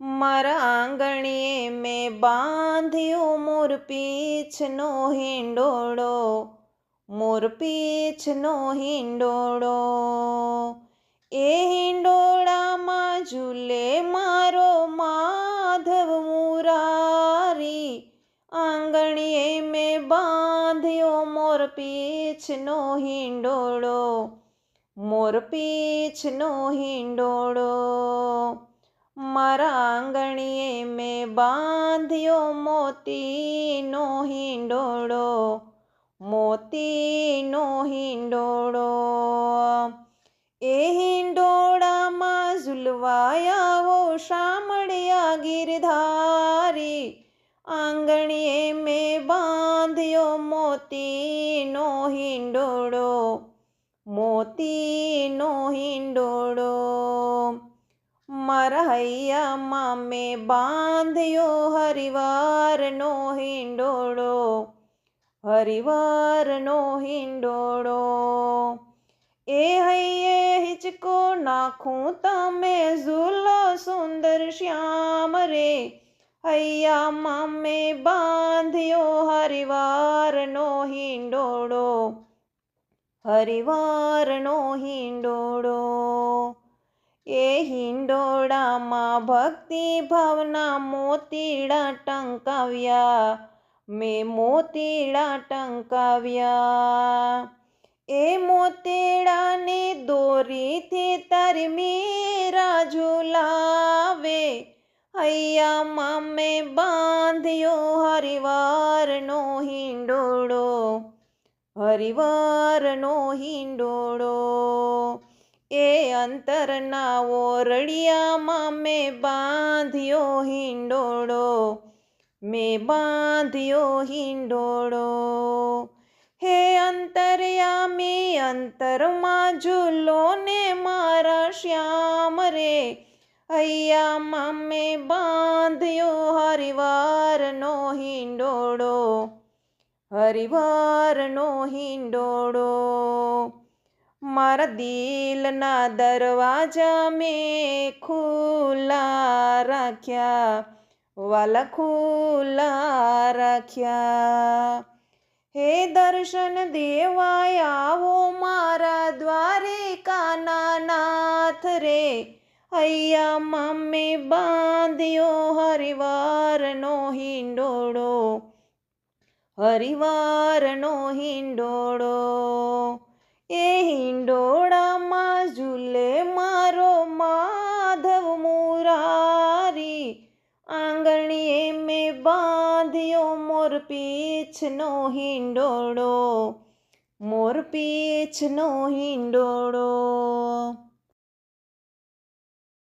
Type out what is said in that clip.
મારા આંગણીએ મેં બાંધ્યો મોર પીછનો હિંડોળો મોર પીછનો હિંડોળો. એ હિંડોળામાં ઝૂલે મારો માધવ મુરારી, આંગણીએ મેં બાંધ્યો મોર પીછનો હિંડોળો મોર પીછનો હિંડોળો. મારા આંગણીએ મેં બાંધ્યો મોતીનો હિંડોળો મોતીનો હિંડોળો. એ હિંડોળામાં ઝૂલવાયાવો શામળિયા ગિરધારી. આંગણીએ મેં બાંધ્યો મોતીનો હિંડોળો મોતીનો હિંડોળો. મારા હૈયામાં મેં બાંધ્યો હરિવારનો હિંડોળો હરિવારનો હિંડોળો. એ હૈયે હિચકો નાખું તમે ઝૂલો સુંદર શ્યામ રે. હૈયામાં મેં બાંધ્યો હરિવારનો હિંડોળો હરિવારનો હિંડોળો. એ હિંડોળામાં ભક્તિ ભાવના મોતીડા ટંકાવ્યા. મેં મોતીડા ટંકાવ્યા. એ મોતીડાને દોરીથી તારી મીરા ઝુલાવે. હૈયામાં મેં બાંધ્યો હરિવારનો હિંડોળો. હરિવારનો હિંડોળો. એ અંતરના ઓરડિયામાં મેં બાંધ્યો હિંડોળો, મેં બાંધ્યો હિંડોળો. હે અંતરયામી, અંતરમાં ઝૂલો ને મારા શ્યામ રે. હૈયામાં મેં બાંધ્યો હરિવારનો હિંડોળો હરિવારનો હિંડોળો. મારા દિલના દરવાજા મેં ખુલ્લા રાખ્યા, વાલા ખુલ્લા રાખ્યા. હે દર્શન દેવાય, આવો મારા દ્વારિકાના નાથ રે. અહીંયા મેં બાંધ્યો હરિવારનો હિંડોળો હરિવારનો હિંડોળો. એ હિંડોળામાં ઝૂલે મારો માધવ મુરારી. આંગણીએ મેં બાંધ્યો મોર પીછનો હિંડોળો, મોર પીછનો હિંડોળો.